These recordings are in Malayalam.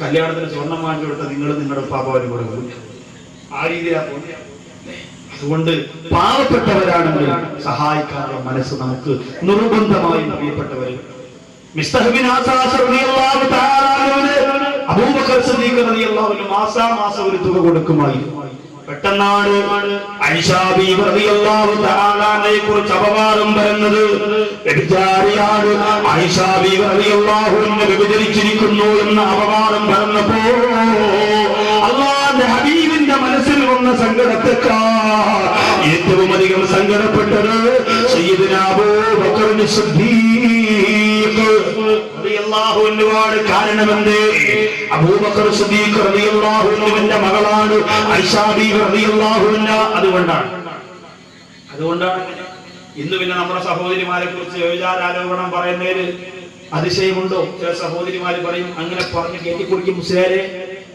കല്യാണത്തിന് സ്വർണം വാങ്ങിച്ചു കൊടുത്ത നിങ്ങൾ നിങ്ങളുടെ പാപ്പവരും കൂടെ പോയി ആ അതുകൊണ്ട് പാവപ്പെട്ടവരാണെങ്കിൽ സഹായിക്കാനുള്ള മനസ്സ് നമുക്ക് നിർബന്ധമായി തആല അബൂബക്കർ മാസാമാസം ഒരു തുക കൊടുക്കുമായിരുന്നു പെട്ടെന്നാണ് കുറിച്ച് അപവാദം വരുന്നത്. വ്യഭിചാരിയാണ് വ്യഭിചരിച്ചിരിക്കുന്നു എന്ന അപവാദം പറഞ്ഞപ്പോ അള്ളാന്റെ ഹബീബിന്റെ മനസ്സിൽ വന്ന സങ്കടത്തെക്കാൾ ഏറ്റവും അധികം സങ്കടപ്പെട്ടത് സയ്യിദുന അബൂബക്കർ സിദ്ദീഖ്. റളിയല്ലാഹു അൻഹുവാണ് കാരണമെന്തേ? അബൂബക്കർ സിദ്ദീഖ് റളിയല്ലാഹു അൻഹുവിന്റെ മകളാണ് ഐഷാ ബീവി റളിയല്ലാഹു അൻഹ. അതുകൊണ്ടാണ്. അതുകൊണ്ടാണ്. ഇന്ന് പിന്നെ നമ്മുടെ സഹോദരിമാരെ കുറിച്ച് വ്യഭിചാരാരോപണം പറയുന്നതിൽ അതിശയമുണ്ടോ? ചില സഹോദരിമാര് പറയും അങ്ങനെ പറഞ്ഞ് കെട്ടിക്കുടിക്കും മുസ്ലിയാരെ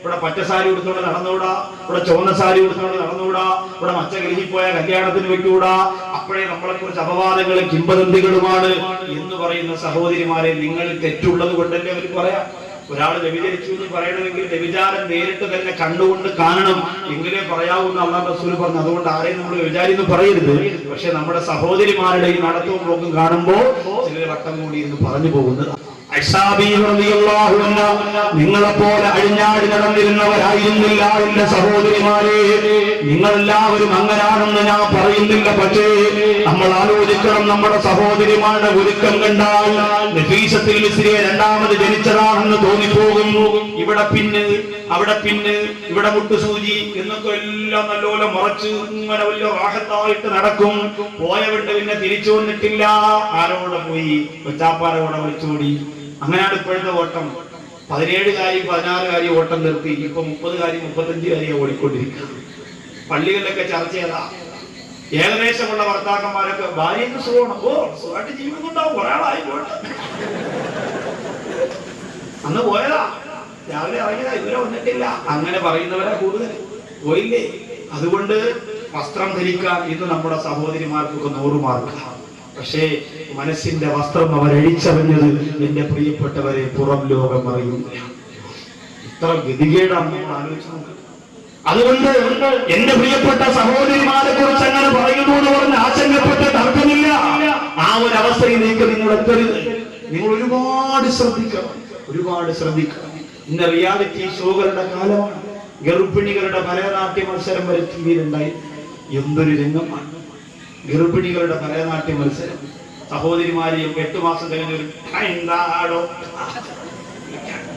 ഇവിടെ പച്ചസാരി സാരി ഉടുത്തോണ്ട് നടന്നുകൂടാ? ഇവിടെ ചുവന്ന സാരി ഉടുത്തുകൊണ്ട് നടന്നുകൂടാ? ഇവിടെ മച്ച പോയ കല്യാണത്തിന് വെക്കൂടാ? അപ്പോഴേ നമ്മളെ കുറിച്ച് അപവാദങ്ങളും കിംബദന്തികളുമാണ് എന്ന് പറയുന്ന സഹോദരിമാരെ നിങ്ങൾ തെറ്റുള്ളത് കൊണ്ടല്ലേ അവർ പറയാം? ഒരാൾ വ്യഭിചരിച്ചു എന്ന് പറയണമെങ്കിൽ വ്യഭിചാരം നേരിട്ട് തന്നെ കണ്ടുകൊണ്ട് കാണണം. എങ്കിലേ പറയാവുന്ന അള്ളാഹ് റസൂൽ പറഞ്ഞു. അതുകൊണ്ട് ആരെയും നമ്മൾ വ്യഭിചാരി എന്ന് പറയരുത്. പക്ഷെ നമ്മുടെ സഹോദരിമാരുടെ ഈ നടത്തവും പോക്കും കാണുമ്പോൾ ചിലർ വട്ടം കൂടി എന്ന് പറഞ്ഞു പോകുന്നത് നിങ്ങളെ പോലെ അഴിഞ്ഞാടി നടന്നിരുന്നവരായിരുന്നില്ല എന്റെ സഹോദരിമാരെ. നിങ്ങളെല്ലാവരും അങ്ങനാണെന്ന് ഞാൻ പറയുന്നില്ല. പക്ഷേ നമ്മൾ ആലോചിക്കണം നമ്മുടെ സഹോദരിമാരുടെ ഒരുക്കം കണ്ടാൽ നഫീസത്തിൽ മിസ്രിയെ രണ്ടാമത് ജനിച്ചതാണെന്ന് തോന്നിപ്പോകുന്നു. ഇവിടെ പിന്നെ അവിടെ പിന്നെ ഇവിടെ മുട്ടുസൂചി എന്നൊക്കെ എല്ലാം നല്ലോലെ മറച്ച് ഇങ്ങനെ വലിയ വാഹത്തായിട്ട് നടക്കും. പോയവിട്ട് പിന്നെ തിരിച്ചു വന്നിട്ടില്ല. ആരോടെ പോയി? കൊച്ചാപ്പാരോടെ വിളിച്ചോടി. അങ്ങനെയാണ് ഇപ്പോഴത്തെ ഓട്ടം. പതിനേഴ് കാര്യം പതിനാറ് കാര്യം ഓട്ടം നിർത്തി. ഇപ്പൊ മുപ്പത് കാര്യം മുപ്പത്തഞ്ച് കാര്യം ഓടിക്കൊണ്ടിരിക്കുക. പള്ളികളിലൊക്കെ ചർച്ച ചെയ്താ. ഏകദേശമുള്ള ഭർത്താക്കന്മാരൊക്കെ ഭാര്യക്ക് സുഖമാണ് ഓ സുഖമായിട്ട് ജീവിക്കുന്നുണ്ടാവും. ഒരാളായി അന്ന് പോയതാ. രാവിലെ ഇറങ്ങിയതാ. ഇവരെ വന്നിട്ടില്ല. അങ്ങനെ പറയുന്നവരാ കൂടുതൽ. പോയില്ലേ? അതുകൊണ്ട് വസ്ത്രം ധരിക്കാൻ ഇന്ന് നമ്മുടെ സഹോദരിമാർക്കൊക്കെ നൂറ് മാർക്ക് പക്ഷേ മനസ്സിന്റെ വസ്ത്രം അവരഴിച്ചറിഞ്ഞത് എന്റെ പ്രിയപ്പെട്ടവരെ പുറം ലോകം അറിയുന്നില്ല ഇത്ര ഗതികേടാണ് നമ്മൾ ആലോചിച്ചത് അതുകൊണ്ട് എന്റെ പ്രിയപ്പെട്ട സഹോദരിമാരെ കുറിച്ച് അങ്ങനെ പറയുന്നു എന്ന് പറഞ്ഞ് ആശങ്കപ്പെട്ട് തർക്കമില്ല. ആ ഒരു അവസ്ഥയിലേക്ക് നിങ്ങൾ എത്തരുത്. നിങ്ങൾ ഒരുപാട് ശ്രദ്ധിക്കണം. ഒരുപാട് ശ്രദ്ധിക്കണം. ഇന്ന് റിയാലിറ്റി ഷോകളുടെ കാലമാണ്. ഗർഭിണികളുടെ ഭരതനാട്യ മത്സരം വരെ ടി വിയിലുണ്ടായി എന്തൊരു രംഗമാണ്. ഗർഭിണികളുടെ ഭരതനാട്യ മത്സരം. സഹോദരിമാരെയും എട്ട് മാസം കഴിഞ്ഞൊരു എന്താടോ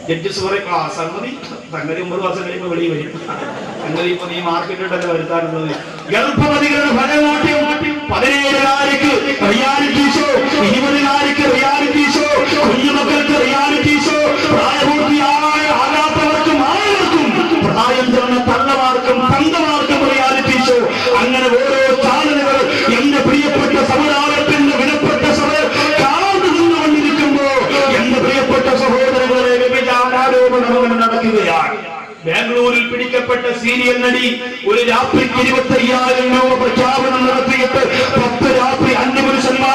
ജഡ്ജസ് പറയും ആ സംഗതി സംഗതി ഒമ്പത് മാസം കഴിയുമ്പോൾ വെളിയിൽ വരും. സംഗതി ഇപ്പൊ നീ മാർക്കറ്റിട്ടല്ലേ വരുത്താനുള്ളത്. ഗർഭവതികളുടെ ഭരതനാട്യം റിയാലിറ്റി ഷോ ഇരുപതിനായിരക്ക് റിയാലിറ്റി ഷോ കുഞ്ഞുമക്കൾക്ക് റിയാലിറ്റി ഷോ പ്രായപൂർത്തിയായ ആകാത്തവർക്കും ആയവർക്കും പ്രായം ചെന്ന പിടിക്കപ്പെട്ട സീരിയൽ നടി ഒരു രാത്രിക്ക് ഇരുപത്തി അയ്യായിരം രൂപ പ്രഖ്യാപനം നടത്തിയിട്ട് പത്ത് രാത്രി അന്യ പുരുഷന്മാർക്ക്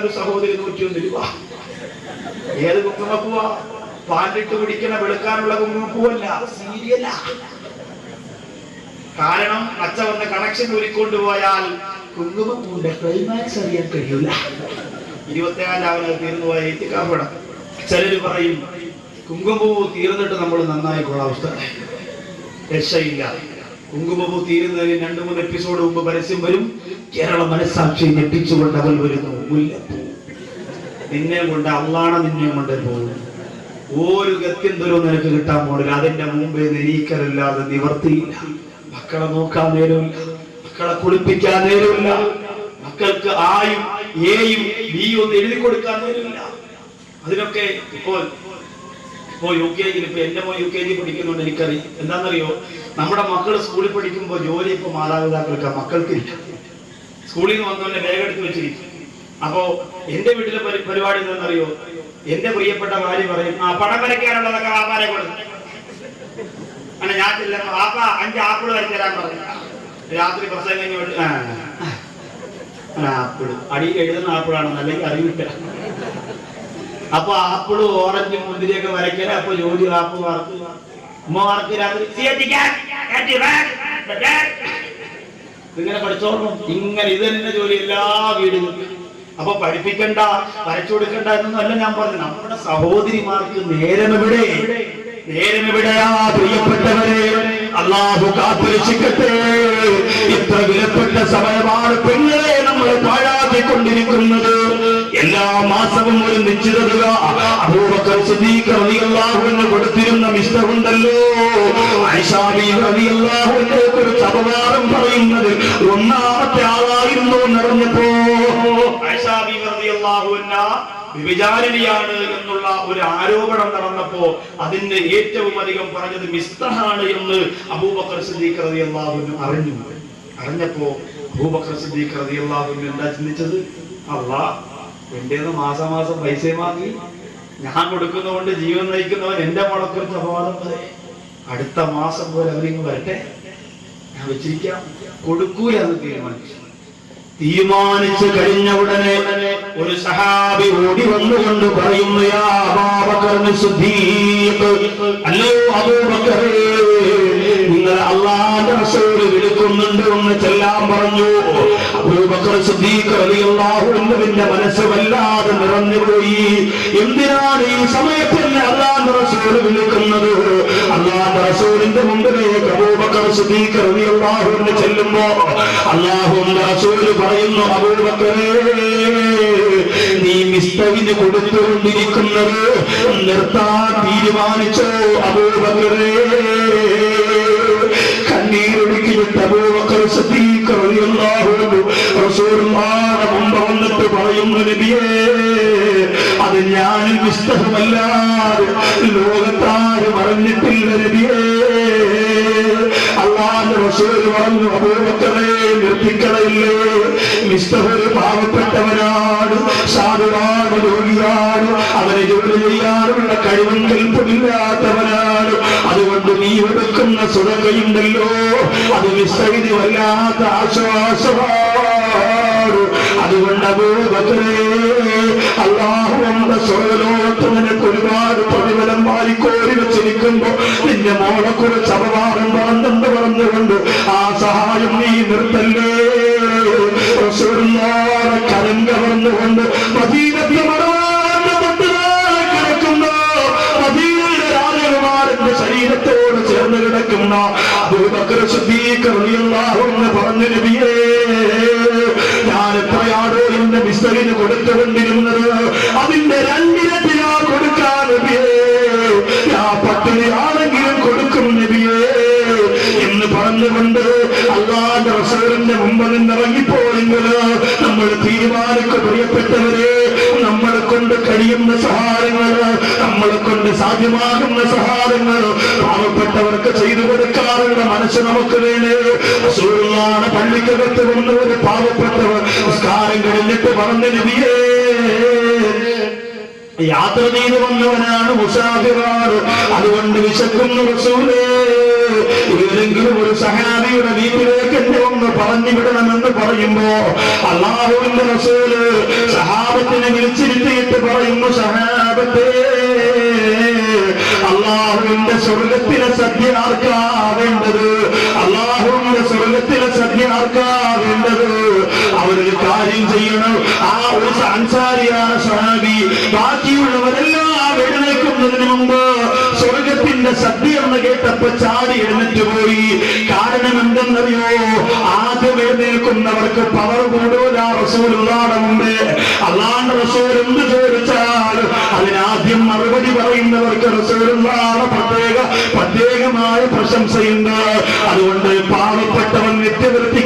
ഒരു സഹോദരി നൂറ്റിയൊന്ന് രൂപ ഏത് കുങ്കുമപ്പൂവാ പാലിട്ട് പിടിക്കണ വെളുക്കാനുള്ള കുങ്കുമപ്പൂവല്ല സീരിയല കാരണം അച്ഛ വന്ന കണക്ഷൻ ഊരിക്കൊണ്ട് പോയാൽ കുങ്കുമപ്പൂന്റെ ക്ലൈമാക്സ് അറിയാൻ കഴിയൂല. ഇരുപത്തിനാല് തീർന്നു പോയ ഏറ്റിക്കാപ്പട ചിലര് പറയും കുങ്കുമപ്പൂ തീർന്നിട്ട് നമ്മൾ നന്നായി അവസ്ഥ. രക്ഷയില്ല. കുങ്കുമപൂ തീരുന്നതിന് രണ്ടു മൂന്ന് എപ്പിസോഡ് മുമ്പ് പരസ്യം വരും. കേരള മനസ്സാക്ഷി ഞെട്ടിച്ചുകൊണ്ട് അവൻ വരുന്നു. മുല്ലപ്പൂ. നിന്നെ കൊണ്ട് അള്ളാണ നിന്നെ കൊണ്ട് പോകും ഒരു ഗത്യന്തരവും നിനക്ക് കിട്ടാൻ പോണില്ല. അതിന്റെ മുമ്പേ നിരീക്കരല്ലാതെ നിവർത്തിയില്ല. മക്കളെ നോക്കാൻ നേരമില്ല. മക്കളെ കുളിപ്പിക്കാൻ നേരമില്ല. മക്കൾക്ക് ആയും എയും ബിയും ഒന്നും എഴുതി കൊടുക്കാൻ നേരമില്ല. അതിനൊക്കെ ഇപ്പോൾ ഇപ്പോ യു കെ ജിയിൽ ഇപ്പൊ എന്റെ മോ യു കെ ജി പഠിക്കുന്നുണ്ട് എനിക്കറിയാം എന്താണെന്നറിയോ? നമ്മുടെ മക്കൾ സ്കൂളിൽ പഠിക്കുമ്പോൾ ജോലി ഇപ്പൊ മാതാപിതാക്കൾക്ക് മക്കൾക്ക് ഇല്ല. സ്കൂളിൽ നിന്ന് വന്നവന്റെ ബാഗ് എടുത്ത് വെച്ചിരിക്കും. അപ്പോ എന്റെ വീട്ടിലെ പരി- പരിപാടി എന്താണെന്നറിയോ? എന്റെ പ്രിയപ്പെട്ട ഭാര്യ പറയും ആ പണം വരയ്ക്കാനുള്ളതൊക്കെ ആപ്പാരെ കൊടുക്കും അങ്ങനെ ഞാൻ ചെല്ലുമ്പോ ആപ്പ അഞ്ച് ആപ്പിൾ വരച്ചു തരാൻ പറഞ്ഞു. രാത്രി പ്രസംഗം ആ, ആ, ആപ്പിൾ അടി എഴുതുന്ന ആപ്പിളാണെന്ന് അല്ലെങ്കിൽ അറിയില്ല അപ്പൊ ആപ്പിൾ ഓറഞ്ചും മുന്തിരിയൊക്കെ വരയ്ക്കല അപ്പൊ ജോലി ആപ്പ് വാർക്ക് ഉമ്മ വാർക്ക് രാത്രി ഇങ്ങനെ കാറ്റി വാൻ, ബജാൻ." ഇതിങ്ങനെ പഠിച്ചോളണം ഇങ്ങനെ ഇത് തന്നെ ജോലി എല്ലാ വീടുകളിലും. അപ്പൊ പഠിപ്പിക്കണ്ട വരച്ചു കൊടുക്കണ്ട അല്ല ഞാൻ പറഞ്ഞു നമ്മുടെ സഹോദരിമാർക്ക് നേരം എവിടെ? നേരം എവിടെയാ? പ്രിയപ്പെട്ടവരെ അള്ളാഹു കാത്തുരക്ഷിക്കട്ടെ. ഇത്ര വിലപ്പെട്ട സമയമാണ് പെണ്ണുകളെ നമ്മൾ പാഴാക്കിക്കൊണ്ടിരിക്കുന്നത്. എല്ലാ മാസവും ഒരു നിശ്ചിത തുക അബൂബക്കർ സിദ്ദീഖ് റളിയല്ലാഹു അൻഹു കൊടുത്തിരുന്ന മിസ്റ്ററുണ്ടല്ലോ. ആയിഷാ റളിയല്ലാഹു അൻഹയെ കുറിച്ച് അപവാദം പറയുന്നത് ഒന്നാമത്തെ ആളായിരുന്നു എന്നറിഞ്ഞപ്പോ ആയിഷാ റളിയല്ലാഹു അൻഹ വിചാരണിയാണ് എന്നുള്ള ഒരു ആരോപണം നടന്നപ്പോ അതിന്റെ ഏറ്റവും അധികം പറഞ്ഞത് മിസ്തഹാണ് എന്ന് അബൂബക്കർ സിദ്ദീഖ് റളിയല്ലാഹു അൻഹു അറിഞ്ഞു അറിഞ്ഞപ്പോ അബൂബക്കർ സിദ്ദീഖ് റളിയല്ലാഹു അൻഹു എന്താ ചിന്തിച്ചത്? അള്ളാ എന്റേന്ന് മാസം പൈസ വാങ്ങി ഞാൻ കൊടുക്കുന്നതുകൊണ്ട് ജീവൻ നയിക്കുന്നവൻ എന്റെ മോളെക്കുറിച്ച് അപവാദം പറയും. അടുത്ത മാസം പോലെ അവരിങ്ങ് വരട്ടെ. ഞാൻ വെച്ചിരിക്കാം. കൊടുക്കൂല എന്ന് തീരുമാനിച്ചു. തീരുമാനിച്ചു കഴിഞ്ഞ ഉടനെ ഒരു സഹാബി ഓടി വന്നുകൊണ്ട് പറയുന്നു അല്ലോ അബൂബക്കറേ നിങ്ങൾ അള്ളാന്റെ റസൂൽ വിളിക്കുന്നുണ്ട് എന്ന് ചെല്ലാൻ പറഞ്ഞു. അബൂബക്കർ സിദ്ദീഖ് അലി അൻഹുവിന്റെ മനസ്സ് എന്തിനാണ് ഈ സമയത്ത് എന്നെ അള്ളാന്റെ റസൂൽ വിളിക്കുന്നത്? അള്ളാന്റെ റസൂലിന്റെ മുമ്പിലേക്ക് അബൂബക്കർ സിദ്ദീഖ് റളിയല്ലാഹു അൻഹു ചെല്ലുമ്പോ അള്ളാഹുവിന്റെ റസൂൽ പറയുന്നു അബൂബക്കറേ നീ മിസ്തവിന് കൊടുത്തുകൊണ്ടിരിക്കുന്നത് നിർത്താൻ തീരുമാനിച്ചോ അബൂബക്കറേ? മുമ്പ് വന്നിട്ട് പറയുന്നു നബിയേ അത് ഞാൻ വിസ്തഹമല്ലാതെ ലോകത്താരും അറിഞ്ഞിട്ടില്ല നബിയേ. പാവപ്പെട്ടവനാണ് സാധുവാണ് രോഗിയാണ്. അവനെ ജോലി ചെയ്യാനുള്ള കഴിവും നീ എടുക്കുന്ന സുതകയുണ്ടല്ലോ അത് മിസ്റ്ററിന് വല്ലാത്ത ആശ്വാസമാണ്. അതുകൊണ്ട് അബൂബക്കറെ അള്ളാഹു നമ്മുടെ സ്വർഗലോകത്ത് നിനക്ക് ഒരുപാട് പ്രതിഫലം വാരിക്കോരി വെച്ചിരിക്കുമ്പോ നിന്റെ മോളെ കുറിച്ച് അപവാദം പറഞ്ഞെന്ന് പറഞ്ഞുകൊണ്ട് ആ സഹായം നീ നിർത്തല്ലേ. കരം കവർന്നുകൊണ്ട് ചേർന്ന് കിടക്കുന്ന പറഞ്ഞു നബിയേ ഞാൻ എത്രയാണോ എന്റെ മിസ്റ്ററിന് കൊടുത്തുകൊണ്ടിരുന്നത് അതിന്റെ രണ്ടിരട്ടിയാ കൊടുക്കാൻ നബിയേ. ഞാൻ പട്ടിണിയാണെങ്കിലും കൊടുക്കും നബിയേ. എന്ന് പറഞ്ഞുകൊണ്ട് അള്ളാന്റെ റസൂലിന്റെ മുമ്പ് നിന്നിറങ്ങിപ്പോയെങ്കിൽ നമ്മൾ തീരുമാനിക്ക പ്രിയപ്പെട്ടവരെ നമ്മളെ കൊണ്ട് കഴിയുന്ന സഹായങ്ങൾ നമ്മളെ സാധ്യമാകുന്ന സഹായങ്ങൾ പാവപ്പെട്ടവർക്ക് ചെയ്തു കൊടുക്കാറുള്ള മനസ്സ് നമുക്ക് വേണേ. റസൂലുള്ളാഹിയുടെ പള്ളിക്കകത്ത് വന്ന ഒരു പാവപ്പെട്ടവർ നിസ്കാരം കഴിഞ്ഞിട്ട് പറഞ്ഞു നിധിയേ യാത്ര ചെയ്തു വന്നവനാണ് മുസാഫിറാണ് അതുകൊണ്ട് വിശക്കുന്നു റസൂലേ. ഏതെങ്കിലും ഒരു സഹാബിയുടെ വീട്ടിലേക്ക് എന്നെ ഒന്ന് പറഞ്ഞു വിടണമെന്ന് പറയുമ്പോ അള്ളാഹുവിന്റെ റസൂൽ സഹാബത്തിനെ വിളിച്ചിരുത്തിയിട്ട് പറയുന്നു സഹാബത്തേ അള്ളാഹുവിന്റെ സ്വർഗത്തിലെ സദ്യ ആർക്കാ വേണ്ടത്? അള്ളാഹുവിന്റെ സ്വർഗത്തിലെ സദ്യ ആർക്കാ വേണ്ടത്? അവരൊരു കാര്യം ചെയ്യണം. ആ ഒരു അൻസാരിയാണ് സഹാബി ബാക്കിയുള്ളവരെല്ലാം എഴുന്നേൽക്കുന്നതിന് മുമ്പ് സ്വർഗത്തിന്റെ സദ്യ എന്ന് കേട്ടപ്പോ ചാടി എഴുന്നേറ്റ് പോയി. കാരണം എന്തെന്നറിയോ ആദ്യം എഴുന്നേൽക്കുന്നവർക്ക് പവർ കൂടുതലാ റസൂൽ മുമ്പേ. റസൂൽ എന്ത് ചോദിച്ചാൽ അതിനാദ്യം മറുപടി പറയുന്നവർക്ക് റസൂലുള്ളാടെ പ്രത്യേക പ്രത്യേകമായ പ്രശംസയുണ്ട്. അതുകൊണ്ട് പാവപ്പെട്ടവൻ നിത്യവൃത്തിക്ക്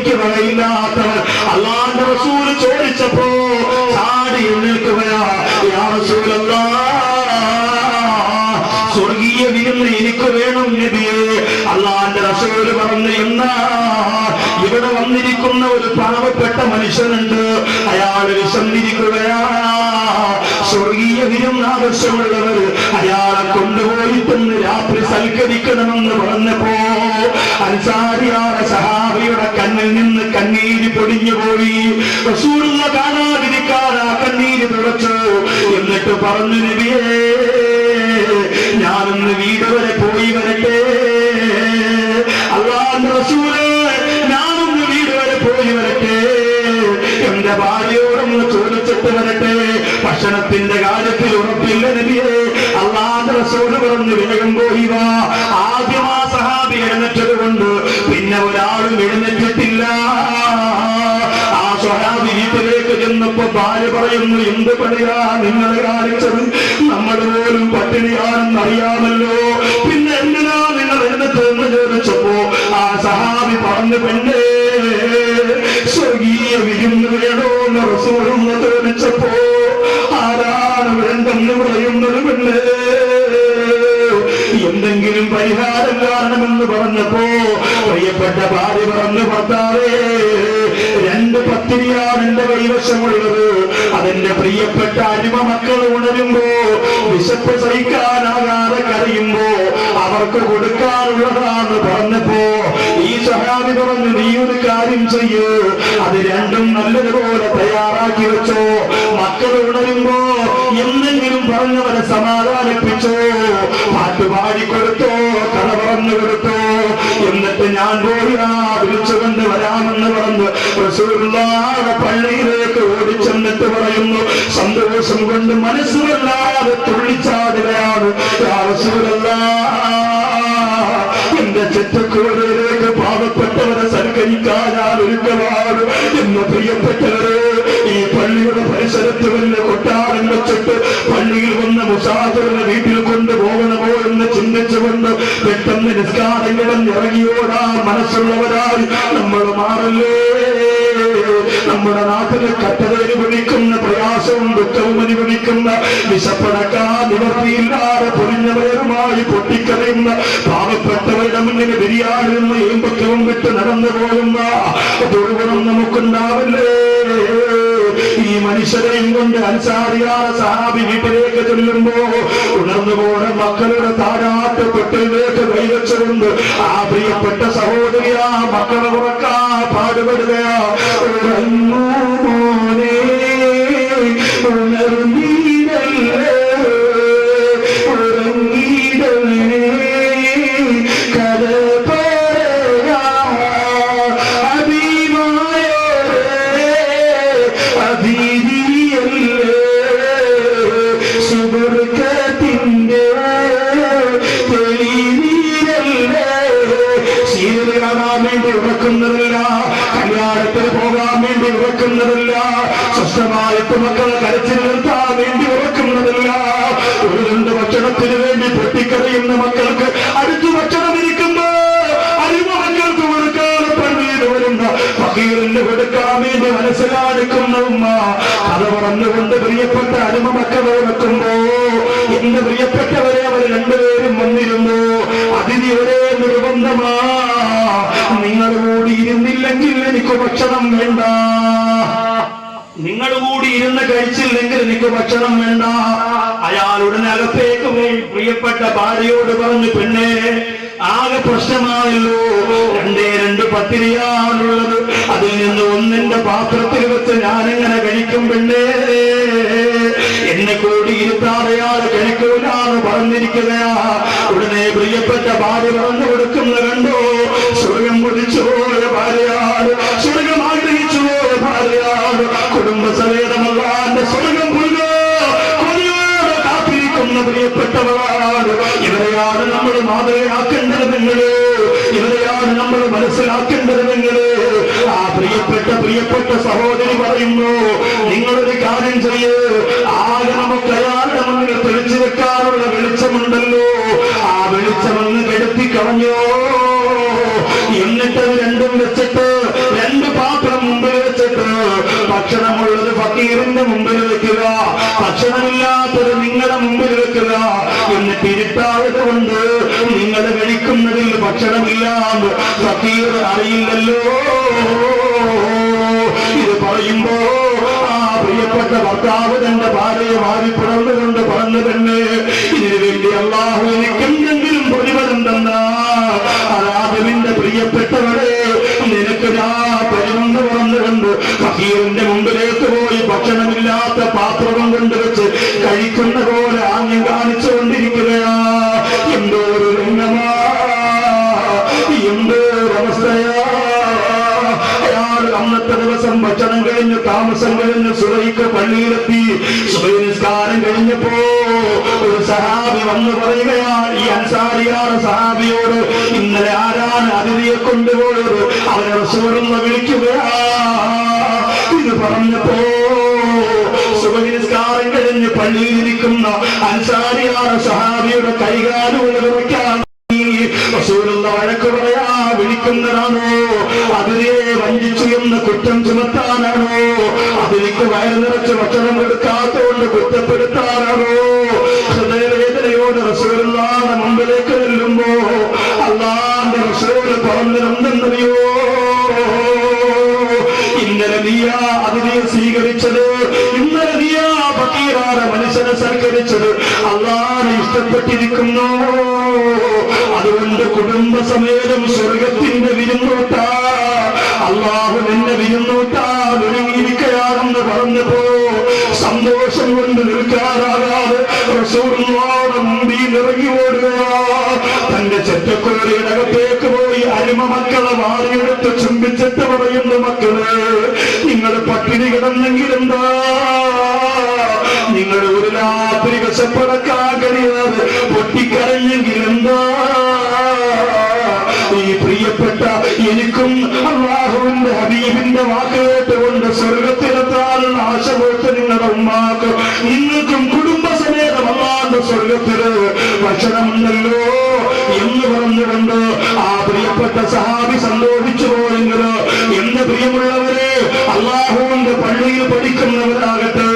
പറഞ്ഞു നബിയേ ഞാനൊന്ന് വീട് വരെ പോയി വരട്ടെ. അള്ളാന്റെ റസൂൽ ഞാനൊന്ന് വീട് വരെ പോയി വരട്ടെ. എന്റെ ഭാര്യയോടൊന്ന് ചോദിച്ചിട്ട് വരട്ടെ. ഭക്ഷണത്തിന്റെ കാര്യത്തിൽ ഉറപ്പില്ല നബിയെ. അള്ളാന്റെ റസൂൽ പറഞ്ഞു വേഗം പോയി വാ. ആദ്യം ആ സഹാബി എഴുന്നേറ്റത് കൊണ്ട് പിന്നെ ഒരാളും എഴുന്നേറ്റിട്ടില്ല. ഭാര്യ പറയുന്നു എന്ത് പണിയാ നിങ്ങൾ കാണിച്ചത്? നമ്മൾ പോലും പട്ടിണിയാണെന്ന് അറിയാമല്ലോ. പിന്നെ എന്തിനാ നിങ്ങൾ എഴുന്നേറ്റെന്ന് ചോദിച്ചപ്പോ ആ സഹാബി പറഞ്ഞു പെണ്ണേ സ്വർഗീയ വിരുന്ന് വേണോ? എന്ന് റസൂലെന്ന് ചോദിച്ചപ്പോ ആരാണ് വേണ്ടെന്ന് പറയുന്നത് പെണ്ണേ? എന്തെങ്കിലും പരിഹാരം കാണണമെന്ന് പറഞ്ഞപ്പോ പ്രിയപ്പെട്ട ഭാര്യ പറഞ്ഞു ഭർത്താവേ രണ്ട് പത്തിരിയാണ് എന്റെ കൈവശമുള്ളത്. അതെന്റെ പ്രിയപ്പെട്ട അരിമ മക്കൾ ഉണരുമ്പോ വിശപ്പ് സഹിക്കാനാകാതെ കരയുമ്പോ അവർക്ക് കൊടുക്കാനുള്ളതാണ് പറഞ്ഞപ്പോ സഹാബി പറഞ്ഞു നീ ഒരു കാര്യം ചെയ്യൂ. അത് രണ്ടും നല്ലതുപോലെ തയ്യാറാക്കി വെച്ചോ. മക്കൾ ഉണരുമ്പോ എന്തെങ്കിലും പറഞ്ഞവരെ സമാധാനിപ്പിച്ചോ. പാട്ട് പാടിക്കൊടുത്തോ കഥ പറഞ്ഞു കൊടുത്തോ എന്നിട്ട് ഞാൻ പോയി വിളിച്ചുകൊണ്ട് വരാമെന്ന് പറഞ്ഞ് റസൂലുള്ളാഹിയുടെ പള്ളിയിലേക്ക് ഓടിച്ചെന്നിട്ട് പറയുന്നു. സന്തോഷം കൊണ്ട് മനസ്സുമല്ലാതെ തുള്ളിച്ചാടുകയാണ്. യാ പ്രിയപ്പെട്ടവരെ ഈ പള്ളിയുടെ പരിസരത്ത് വല്ല കൊട്ടാരം വെച്ചിട്ട് പള്ളിയിൽ വന്ന മുസാഫിറിനെ വീട്ടിൽ കൊണ്ടുപോകണമോ എന്ന് ചിന്തിച്ചുകൊണ്ട് പെട്ടെന്ന് നിസ്കാരം ഇറങ്ങിയോടാ മനസ്സുള്ളവരായി നമ്മൾ മാറല്ലേ? നമ്മുടെ നാട്ടിലെ കട്ടതയിൽ പിടിക്കുന്ന വിളിക്കുന്ന പ്രയാസവും ദുഃഖവും അനുഭവിക്കുന്ന വിശപ്പടക്കാ നിവർത്തിയില്ലാതെ പൊരിഞ്ഞവരുമായി പൊട്ടിക്കറിയുന്ന പാവപ്പെട്ടവരുടെ മുന്നിൽ ബിരിയാണിന്ന് ഏമ്പക്കവും വിട്ട് നടന്നു പോകുന്ന ദുർഗുണം നമുക്കുണ്ടാവില്ലേ? ഈ മനുഷ്യരെയും കൊണ്ട് അൻസാരിയായ സഹാബി വീട്ടിലേക്ക് ചെല്ലുമ്പോ ഉണർന്നു പോണ മക്കളുടെ താരാട്ട് പെട്ടിലേക്ക് കൈവച്ചുകൊണ്ട് ആ പ്രിയപ്പെട്ട സഹോദരിയാ മക്കളെ ഉറക്കാ പാടുപെടുകയാ. പൊട്ടിക്കറിയുന്ന മക്കൾക്ക് അടുത്തു ഭക്ഷണം ഇരിക്കുമ്പോ അരിമ മക്കൾക്ക് കൊടുക്കാതെ പള്ളിയിൽ വരുന്ന ഫീറിന്റെ കൊടുക്കാൻ മനസ്സിലാക്കുന്ന ഉമ്മ. അത് പറഞ്ഞുകൊണ്ട് പ്രിയപ്പെട്ട അരിമ മക്കളെ വെക്കുമ്പോ എന്റെ പ്രിയപ്പെട്ടവരെ അവർ രണ്ടുപേരും വന്നിരുന്നു. അതിന് ഒരേ നിർബന്ധമാ. നിങ്ങൾ കൂടി ഇരുന്നില്ലെങ്കിൽ എനിക്ക് ഭക്ഷണം വേണ്ട. നിങ്ങൾ കൂടി ഇരുന്ന് കഴിച്ചില്ലെങ്കിൽ എനിക്ക് ഭക്ഷണം വേണ്ട. അയാൾ ഉടനെ അകത്തേക്ക് പോയി. പ്രിയപ്പെട്ട ഭാര്യയോട് പറഞ്ഞു പെണ്ണേ ആകെ പ്രശ്നമായല്ലോ. രണ്ടേ രണ്ട് പത്തിരിയാണുള്ളത്. അതിൽ നിന്ന് ഒന്നിന്റെ പാത്രത്തിൽ വെച്ച് ഞാനിങ്ങനെ കഴിക്കും പെണ്ണേ? എന്നെ കൂടി ഇരുത്താതെയാൾ കഴിക്കൂലാന്ന് പറഞ്ഞിരിക്കുകയാ. ഉടനെ പ്രിയപ്പെട്ട ഭാര്യ പറഞ്ഞു കൊടുക്കുന്ന കണ്ടോ? സ്വയം കൊതിച്ചു പ്രിയപ്പെട്ടവരാണ്. ഇവരെയാണ് നമ്മൾ മാതൃകയാക്കേണ്ടത് നിങ്ങൾ. ഇവരെയാണ് നമ്മൾ മനസ്സിലാക്കേണ്ടത് മനസ്സിലാക്കേണ്ടതെങ്കിൽ ആ പ്രിയപ്പെട്ട പ്രിയപ്പെട്ട സഹോദരി പറയുന്നു നിങ്ങളൊരു കാര്യം ചെയ്യേ. ആകെ നമുക്ക് അയാളുടെ മുന്നിൽ തെളിച്ചു വെക്കാനുള്ള വെളിച്ചമുണ്ടല്ലോ. ആ വെളിച്ചമൊന്ന് കെടുത്തി കളഞ്ഞോ. നിങ്ങളുടെ മുമ്പിൽ വെക്കുക എന്ന് ഇരുട്ടായത് കൊണ്ട് നിങ്ങൾ കഴിക്കുന്നതിൽ ഭക്ഷണമില്ലാന്ന് സഫീർ അറിയില്ലല്ലോ. ഇത് പറയുമ്പോ ആ പ്രിയപ്പെട്ട ഭർത്താവ് തന്റെ ഭാര്യയെ മാറി പിറന്നുകൊണ്ട് പറഞ്ഞു തന്നെ ഇതിനു വേണ്ടി അള്ളാഹു എനിക്ക് എന്തെങ്കിലും പ്രതിഫലം തന്നാ? അതാദവിന്റെ പ്രിയപ്പെട്ടവരെ സഹാബി വന്ന് പറയുകയാണ് ഈ അൻസാരിയാണ് സഹാബിയോട് ഇന്നലെ ആരാണ് അതിഥിയെ കൊണ്ടുപോയത്? അവനെ റസൂലുള്ള വിളിക്കുകയാ. ഇത് പറഞ്ഞപ്പോ സുബൈ നിസ്കാരം കഴിഞ്ഞ് പള്ളിയിലിരിക്കുന്ന അൻസാരിയാണ് സഹാബിയുടെ കൈകാലുകൾ വിറയ്ക്കാൻ റസൂലുള്ള വഴക്ക് പറയാ വിളിക്കുന്നതാണോ? അതിനെ വഞ്ചിച്ചു എന്ന് കുറ്റം ചുമത്താനാണോ? അതിലേക്ക് വയറ് നിറച്ച് ഭക്ഷണം കൊടുക്കാത്തോണ്ട് കുറ്റപ്പെടുത്താനാണോ? ഹൃദയവേദനയോട് റസൂലുള്ളാന്റെ മുമ്പിലേക്ക് ചെല്ലുമ്പോ അള്ളാന്റെ റസൂൽ പറഞ്ഞതെന്തെന്നറിയോ ഇന്നലെ നീയാ അതിനെ സ്വീകരിച്ചത് ഇന്നലെ നീയാ ഫക്കീറാണ് മനുഷ്യനെ സൽക്കരിച്ചത്. അള്ളാനെ ഇഷ്ടപ്പെട്ടിരിക്കുന്നു. അതുകൊണ്ട് കുടുംബസമേതം സ്വർഗത്തിന്റെ വിരുന്നൂട്ട. അള്ളാഹു നിന്നെ വിരുന്നൂട്ടാ ഒരുങ്ങിയിരിക്കയാണെന്ന് പറഞ്ഞപ്പോ സന്തോഷം കൊണ്ട് നിൽക്കാറാകാതെ റസൂലുള്ളാഹിയുടെ ചെറ്റക്കുരയുടെ പോയി അരുമ മക്കളെ മാറിയെടുത്ത് ചുംബിച്ചിട്ട് പറയുന്നു മക്കൾ നിങ്ങൾ പട്ടിണി കിടന്നെങ്കിലെന്താ നിങ്ങൾ ഒരു രാത്രി വിശപ്പടക്കാൻ കഴിയാതെ പൊട്ടിക്കരഞ്ഞെങ്കിലെന്താ ഈ പ്രിയപ്പെട്ട എനിക്കും അള്ളാഹുവിന്റെ ഹബീബിന്റെ വാക്ക് കേട്ടുകൊണ്ട് സ്വർഗത്തിലെത്താനുള്ള ആശ കൊടുത്ത് നിങ്ങളുടെ ഉമ്മാക്കും നിങ്ങൾക്കും കുടുംബസമേതം അള്ളാന്റെ സ്വർഗത്തിൽ ഭക്ഷണം എന്ന് സഹാബി സന്തോഷിച്ചു പോയെങ്കിൽ? എന്റെ പ്രിയമുള്ളവരെ അള്ളാഹുവിന്റെ പള്ളിയിൽ പഠിക്കുന്നവരാകട്ടെ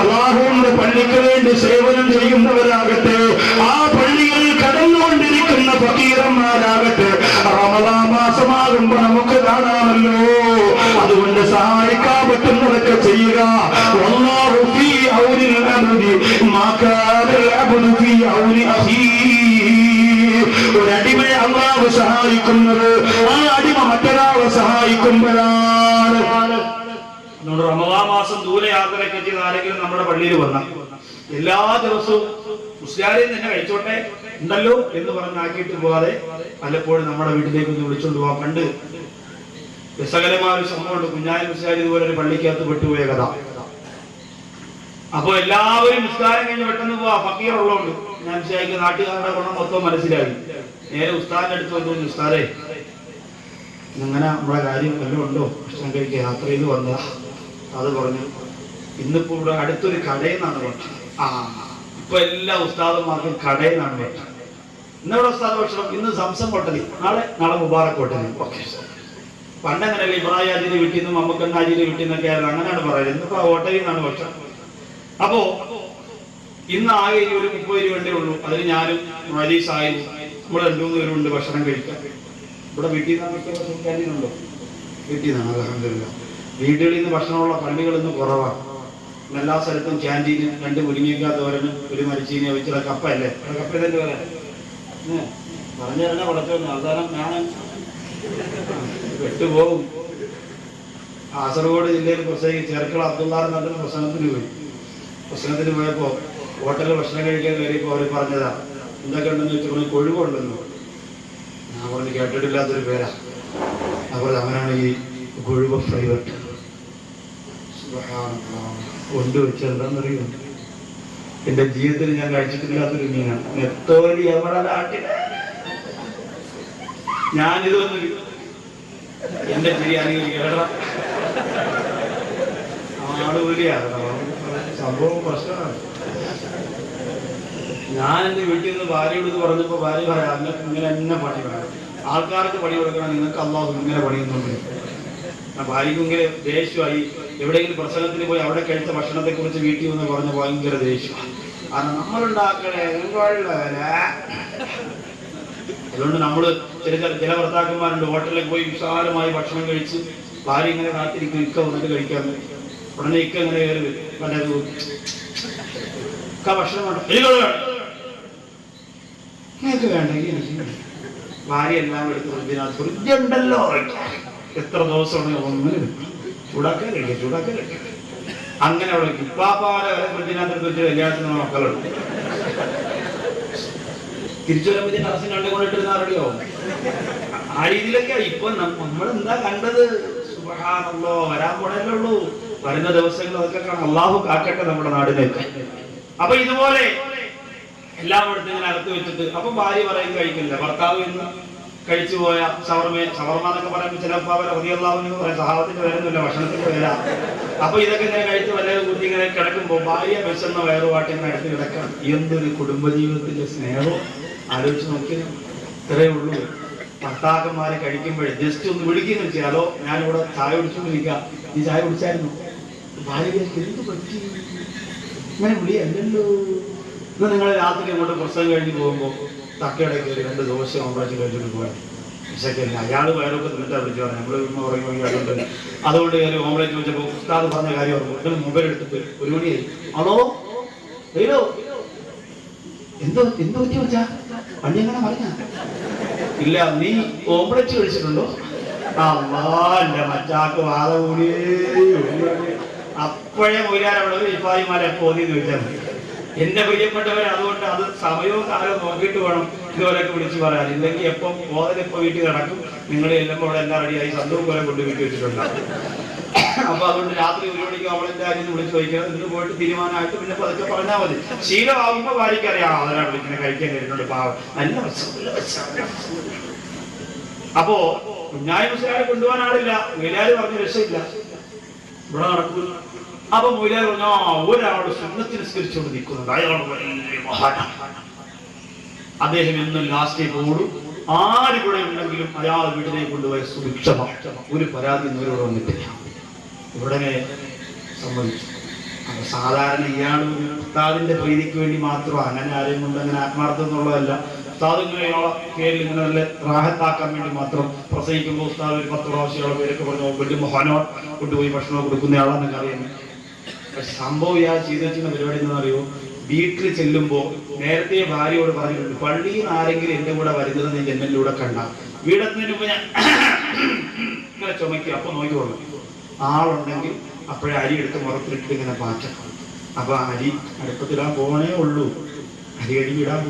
അള്ളാഹുവിന്റെ പള്ളിക്ക് വേണ്ടി സേവനം ചെയ്യുന്നവരാകട്ടെ ആ പള്ളിയിൽ കടന്നുകൊണ്ടിരിക്കുന്ന ഫക്കീരന്മാരാകട്ടെ റമദാ മാസമാകുമ്പോ നമുക്ക് കാണാമല്ലോ. അതുകൊണ്ട് സഹായിക്കാൻ പറ്റുന്നതൊക്കെ ചെയ്യുക. വല്ലാഹു ഫീ ഔനിൽ അബ്ദി മാ അബ്ദു ഫീ അഖീഹി ഒരു അടിമയെ അള്ളാഹു സഹായിക്കുന്നത്. ആ അടിമ മറ്റൊരാളെ സഹായിക്കുമ്പോഴാണ്. റമദാ മാസം ദൂരയാത്രയ്ക്ക് ചെയ്ത് ആരെങ്കിലും നമ്മുടെ പള്ളിയിൽ വന്ന എല്ലാ ദിവസവും മുസ്ലിയാരെയും തന്നെ കഴിച്ചോട്ടെ? ഉണ്ടല്ലോ എന്ന് പറഞ്ഞാക്കിയിട്ട് പോകാതെ പലപ്പോഴും നമ്മുടെ വീട്ടിലേക്ക് ഒന്ന് വിളിച്ചോണ്ട് പോവാൻ കണ്ട് രസകരമായ ഒരു സംഭവമുണ്ട്. കുഞ്ഞാലി മുസ്ലിയാരി ഇതുപോലെ ഒരു പള്ളിക്കകത്ത് പെട്ടുപോയ കഥ. അപ്പൊ എല്ലാവരും നിസ്കാരം കഴിഞ്ഞ് പെട്ടെന്ന് പോവാ. ഫക്കീർ ഉള്ളതുകൊണ്ട് ഞാൻ മുസ്ലിയാരിക്ക് നാട്ടുകാരുടെ ഗുണം മൊത്തം മനസ്സിലായി. നേരെ ഉസ്താദിന്റെ അടുത്ത് വന്നു ഉസ്താദേ അങ്ങനെ നമ്മുടെ കാര്യം വല്ലതും ഉണ്ടോ? ഭക്ഷണം കഴിക്കാൻ യാത്ര ചെയ്ത് വന്നതാ അത് പറഞ്ഞു ഇന്നിപ്പോ ഇവിടെ അടുത്തൊരു കടയിൽ നിന്നാണ് ഭക്ഷണം. ആ ഇപ്പൊ എല്ലാ ഉസ്താദന്മാർക്കും കടയിൽ നിന്നാണ് ഭക്ഷണം. ഇന്നിവിടെ ഉസ്താദ് ഭക്ഷണം? ഇന്ന് സംസം കൊട്ടലി നാളെ നാളെ മുബാറക് കൊട്ടലി ഓക്കെ പണ്ടങ്ങനല്ലേ ഇബ്രാഹിം ആജിന്റെ വീട്ടിൽ നിന്നും മമ്മക്കണ്ണ ആജിന്റെ വീട്ടിൽ നിന്നൊക്കെ ആയിരുന്നു. അങ്ങനെയാണ് പറയുന്നത്. ഇന്നിപ്പോ ഹോട്ടലിൽ നിന്നാണ് ഭക്ഷണം. അപ്പോ ഇന്ന് ആകെ ഒരു മുപ്പത് രൂപ ഉള്ളൂ. അതിന് ഞാനും സാഹിബും നമ്മൾ രണ്ടു മൂന്ന് പേരുണ്ട് ഭക്ഷണം കഴിക്കാൻ. ഇവിടെ വീട്ടിൽ നിന്നാണ് ക്യാന്റീനുണ്ടോ വീട്ടിൽ നിന്നാണ് അലഹമില്ല വീടുകളിൽ നിന്ന് ഭക്ഷണമുള്ള പള്ളികളിൽ നിന്ന് കുറവാണ് എല്ലാ സ്ഥലത്തും ക്യാന്റീന് രണ്ട് മുരിങ്ങയ്ക്ക തോരനും ഒരു മരിച്ചീനി വെച്ചുള്ള കപ്പ അല്ലേ ഇവിടെ കപ്പ തന്നെ പറയാം. പറഞ്ഞു തന്നെ വളർച്ചു അവസാനം ഞാൻ പെട്ടുപോകും. കാസർഗോഡ് ജില്ലയിൽ പ്രത്യേകിച്ച് ചെറുക്കള അബ്ദുള്ള പ്രശ്നത്തിന് പ്രസംഗത്തിന് പോയി. പ്രസംഗത്തിന് പോയപ്പോ ഹോട്ടലിൽ ഭക്ഷണം കഴിക്കാൻ കയറിയപ്പോ അവർ പറഞ്ഞതാ എന്തൊക്കെ ഉണ്ടെന്ന് വെച്ചപ്പോൾ കൊഴുവുണ്ടെന്ന് ഞാൻ പറഞ്ഞു കേട്ടിട്ടില്ലാത്തൊരു പേരാ. അപ്പോൾ അങ്ങനെയാണ് ഈ കൊഴുവ ഫ്രൈവറ്റ് കൊണ്ടുവച്ച് എന്താണെന്നറിയോ എന്റെ ജീവിതത്തിൽ ഞാൻ കഴിച്ചിട്ടില്ലാത്തൊരു മീനാണ്. നെത്തോലി എവിടെ നാട്ടിൽ. ഞാനിതൊന്നും എന്റെ ചിരി അനുകരിക്കണം ആൾ വലിയാണ് സംഭവം പ്രശ്നമാണ്. ഞാൻ എന്റെ വീട്ടിൽ നിന്ന് ഭാര്യയോട് പറഞ്ഞപ്പോൾ പറഞ്ഞപ്പോ ഭാര്യ പറയാം നിങ്ങൾക്ക് ഇങ്ങനെ തന്നെ പണി വേണം. ആൾക്കാർക്ക് പണി കൊടുക്കണം നിങ്ങൾക്ക് അള്ളാഹു ഇങ്ങനെ പണിയുന്നുണ്ട്. ഭാര്യയ്ക്ക് ഇങ്ങനെ ദേഷ്യമായി. എവിടെയെങ്കിലും പ്രസംഗത്തിന് പോയി അവിടെ കഴിച്ച ഭക്ഷണത്തെ കുറിച്ച് വീട്ടിൽ വന്ന് പറഞ്ഞ ഭയങ്കര ദേഷ്യമാണ്. കാരണം നമ്മളുണ്ടാക്കണേ അതുകൊണ്ട് നമ്മൾ ചില ചില ഭർത്താക്കന്മാരുണ്ട് ഹോട്ടലിൽ പോയി വിശാലമായി ഭക്ഷണം കഴിച്ച് ഭാര്യ ഇങ്ങനെ കാത്തിരിക്കും ഇക്ക വന്നിട്ട് കഴിക്കാൻ. ഉടനെ ഇക്ക ഇങ്ങനെ കയറി വരും. ഇക്ക ഭക്ഷണം. നിങ്ങൾക്ക് വേണ്ടെങ്കിൽ. ഭാര്യ എല്ലാം എടുത്ത് ഫ്രിഡ്ജിനകത്ത് ഫ്രിഡ്ജ് ഉണ്ടല്ലോ എത്ര ദിവസമാണ് ഒന്നിനും ചൂടാക്കാൻ കഴിക്കും ചൂടാക്കാൻ കഴിക്കും. അങ്ങനെ അവിടെ ഇപ്പാപ്പാരെ വരെ ഫ്രിഡ്ജിനകത്ത് വെച്ച് കല്യാണത്തിന് മക്കളുണ്ട്. തിരിച്ചു വരുമ്പോൾ അറസിന് രണ്ടു കൊണ്ടിട്ടിരുന്ന ആ രീതിയിലൊക്കെ ഇപ്പൊ നമ്മൾ എന്താ കണ്ടത്? സുഹാണല്ലോ വരാൻ പോണല്ലേ ഉള്ളൂ. വരുന്ന ദിവസങ്ങൾ അതൊക്കെ കാണാം. അള്ളാഹു കാക്കട്ടെ നമ്മുടെ നാടിനൊക്കെ. അപ്പൊ ഇതുപോലെ എല്ലായിടത്തും ഇങ്ങനെ അടുത്ത് വെച്ചിട്ട്. അപ്പൊ ഭാര്യ പറയും കഴിക്കില്ല. ഭർത്താവ് ഇന്ന് കഴിച്ചു പോയ ഷവർമ ഷവർമ എന്നൊക്കെ പറയുമ്പോൾ ചിലപ്പോൾ അവരെ ഹൃദയല്ലാവെന്ന് പറയാം സഹാബത്തിന്റെ പേരൊന്നുമില്ല ഭക്ഷണത്തിന്റെ പേരാ. അപ്പൊ ഇതൊക്കെ ഇങ്ങനെ കഴിച്ച് വല്ല കുട്ടി ഇങ്ങനെ കിടക്കുമ്പോൾ ഭാര്യ വിശന്ന വയറുപാട്ടി അടുത്ത് കിടക്കാം എന്തൊരു കുടുംബജീവിതത്തിന്റെ സ്നേഹവും ആലോചിച്ച് നോക്കിയാൽ ഇത്രയേ ഉള്ളൂ. ഭർത്താക്കന്മാരെ കഴിക്കുമ്പോൾ ജസ്റ്റ് ഒന്ന് വിളിക്കുന്നു അതോ ഞാനിവിടെ ചായ കുടിച്ചുകൊണ്ടിരിക്കാം. നീ ചായ കുടിച്ചായിരുന്നു? ഭാര്യ എന്ത് പറ്റി? ഇങ്ങനെ വിളിയല്ലല്ലോ ഇന്ന് നിങ്ങൾ രാത്രി അങ്ങോട്ട് പ്രസംഗം കഴിഞ്ഞ് പോകുമ്പോൾ തക്കയുടെ കയറി രണ്ട് ദോശ ഓമ്പ്രാച്ച് കഴിച്ചിട്ട് പോകാൻ വിശക്കില്ല അയാൾ വയറൊക്കെ തിന്നിട്ടാ വിളിച്ചു പറഞ്ഞു നമ്മൾ ഉമ്മ പറയുമ്പോൾ അതുകൊണ്ട് അതുകൊണ്ട് കയറി ഓംലേറ്റ് വെച്ചപ്പോൾ ഉസ്താദ് പറഞ്ഞ കാര്യം ഓർമ്മ നിങ്ങൾ മൊബൈൽ എടുത്തിട്ട് ഒരു മണിയായി ആണോ? ഹലോ എന്തോ എന്തോ പറ്റി വെച്ചാ പണ്ടി അങ്ങനെ പറഞ്ഞ? ഇല്ല നീ ഓംപ്ലേറ്റ് കഴിച്ചിട്ടുണ്ടോ? അമ്മാ എന്റെ മച്ചാക്ക് വാദ കൂടിയേ. അപ്പോഴേ മൊയിലാരവിടെ ഇപ്പായിമാരെ പോതിന്ന് വെച്ചാൽ മതി. എന്റെ പ്രിയപ്പെട്ടവർ അതുകൊണ്ട് അത് സമയവും കാലവും നോക്കിയിട്ട് വേണം ഇതുപോലെയൊക്കെ വിളിച്ചു പറയാൻ. ഇല്ലെങ്കിൽ എപ്പം ബോധന എപ്പോ വീട്ടിൽ നടക്കും നിങ്ങൾ എല്ലാം അവിടെ എല്ലാം റെഡിയായി സന്തവും പോലെ കൊണ്ട് വീട്ടിൽ വെച്ചിട്ടുണ്ടാവും അപ്പൊ അതുകൊണ്ട് രാത്രി ഒരു മണിക്ക് അവളെന്റെ കാര്യം വിളിച്ച് ചോദിക്കണം. എന്നിട്ട് പോയിട്ട് തീരുമാനമായിട്ട് പിന്നെ പതുക്കെ പറഞ്ഞാൽ മതി. ശീലമാകുമ്പോ ഭാര്യയ്ക്ക് അറിയാം അതിനാണ് വിളിക്കുന്നത് കഴിക്കാൻ കഴിഞ്ഞിട്ടുണ്ട് പാവം. നല്ല. അപ്പോ കുഞ്ഞായ മുസ്ലിയാരെ കൊണ്ടുപോകാൻ ആളില്ല. വീലാര് പറഞ്ഞ രക്ഷയില്ല. ഇവിടെ നടക്കൂല അപ്പൊ മൂലാർ പറഞ്ഞു ആ ഒരാൾ സുന്നത്തിന് നിസ്കരിച്ചുകൊണ്ട് നിൽക്കുന്നുണ്ട് അയാൾ വലിയ മഹാനാണ് അദ്ദേഹം എന്നും ലാസ്റ്റ് പോടും ആര് ഉണ്ടെങ്കിലും അയാൾ വീട്ടിലേക്ക് കൊണ്ടുപോയ സുഭിക്ഷമാണ് ഒരു പരാതി ഇന്നുവരോട് വന്നിട്ടില്ല. ഉടനെ സമ്മതിച്ചു. സാധാരണ ഇയാൾ ഉസ്താദിന്റെ പ്രീതിക്ക് വേണ്ടി മാത്രം അങ്ങനെ ആരെയും കൊണ്ട് അങ്ങനെ ആത്മാർത്ഥം എന്നുള്ളതല്ല. ഉസ്താദ് ഇങ്ങനെ റാഹത്താക്കാൻ വേണ്ടി മാത്രം പ്രസംഗിക്കുമ്പോൾ ഉസ്താദ് ഒരു പത്ത് പ്രാവശ്യം പേരൊക്കെ പറഞ്ഞു വലിയ മഹാനോ കൊണ്ടുപോയി ഭക്ഷണം കൊടുക്കുന്നയാളാണെന്നൊക്കെ അറിയുന്നത് പക്ഷെ സംഭവം ഇയാൾ ചെയ്തു വെച്ചിരുന്ന പരിപാടി എന്താ പറയുമോ വീട്ടിൽ ചെല്ലുമ്പോ നേരത്തെ ഭാര്യയോട് പറഞ്ഞിട്ടുണ്ട് പള്ളിയിൽ നിന്ന് ആരെങ്കിലും എന്റെ കൂടെ വരുന്നത് നീ ജന്മലിലൂടെ കണ്ട. വീടെത്തുന്നതിന് മുമ്പ് ഞാൻ ഇങ്ങനെ ചുമക്കി അപ്പൊ നോക്കിക്കോളൂ ആളുണ്ടെങ്കിൽ അപ്പോഴേ അരി എടുത്ത് മുറത്തിലിട്ട് ഇങ്ങനെ പാറ്റ അപ്പൊ അരി അടുപ്പത്തിടാൻ പോകണേ ഉള്ളൂ. അരി കഴുകിടാൻ